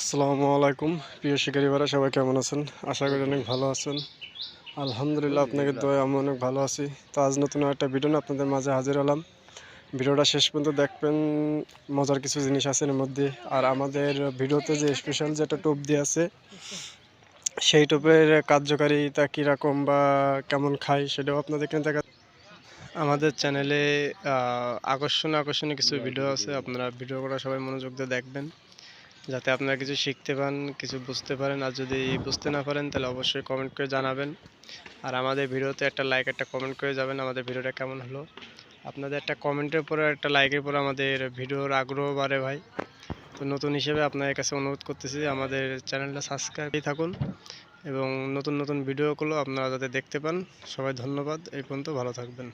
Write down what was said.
আসসালামু আলাইকুম। প্রিয় শিকারীরা সবাই কেমন আছেন? আশা করি অনেক ভালো আছেন। আলহামদুলিল্লাহ আপনাকে দোয়া আমি অনেক ভালো আছি। তো আজ নতুন একটা ভিডিও আপনাদের মাঝে হাজির হলাম। ভিডিওটা শেষ পর্যন্ত দেখবেন, মজার কিছু জিনিস আছে এর মধ্যে। আর আমাদের ভিডিওতে যে স্পেশাল যেটা টোপ দিয়ে আছে, সেই টোপের কার্যকারিতা কীরকম বা কেমন খাই সেটাও আপনাদেরকে দেখা আমাদের চ্যানেলে আকর্ষণ আকর্ষণীয় কিছু ভিডিও আছে। আপনারা ভিডিওগুলো সবাই মনোযোগ দিয়ে দেখবেন। যাতে আপনারা কিছু শিখতে পান কিছু বুঝতে পারেন। আর যদি বুঝতে না পারেন, তাহলে অবশ্যই কমেন্ট করে জানাবেন। আর আমাদের ভিডিওতে একটা লাইক একটা কমেন্ট করে যাবেন আমাদের ভিডিওটা কেমন হলো। আপনাদের একটা কমেন্টের পরে একটা লাইকের পরে আমাদের ভিডিওর আগ্রহ বাড়ে ভাই। তো নতুন হিসেবে আপনাদের কাছে অনুরোধ করতেছি আমাদের চ্যানেলটা সাবস্ক্রাইবই থাকুন এবং নতুন নতুন ভিডিওগুলো আপনারা যাতে দেখতে পান। সবাই ধন্যবাদ, এই পর্যন্ত ভালো থাকবেন।